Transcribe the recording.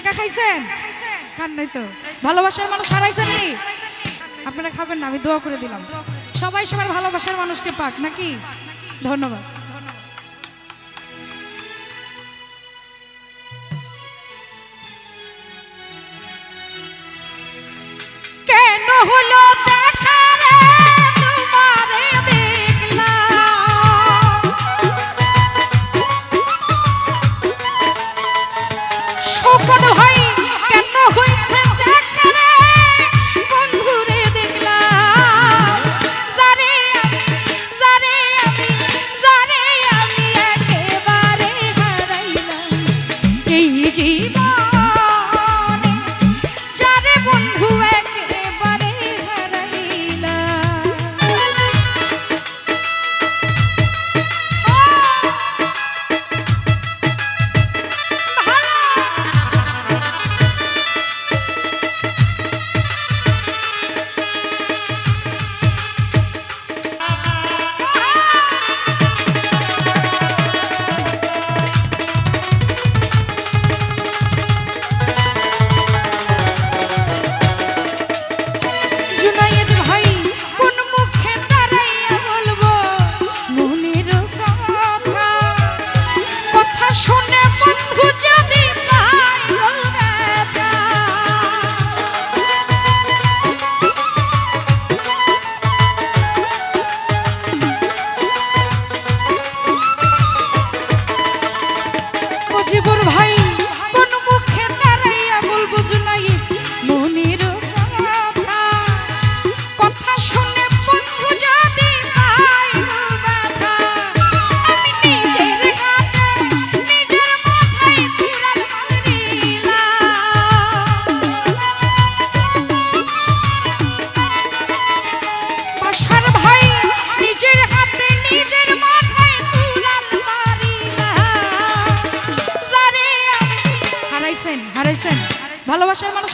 টাকা খাইছেন? খান নাই তো। ভালোবাসার মানুষ হারাইছেন নি? আপনারা খাবেন না, আমি দোয়া করে দিলাম। সবাই সবার ভালোবাসার মানুষকে পাক, নাকি? ধন্যবাদ। কেন হল ভাষার মানুষ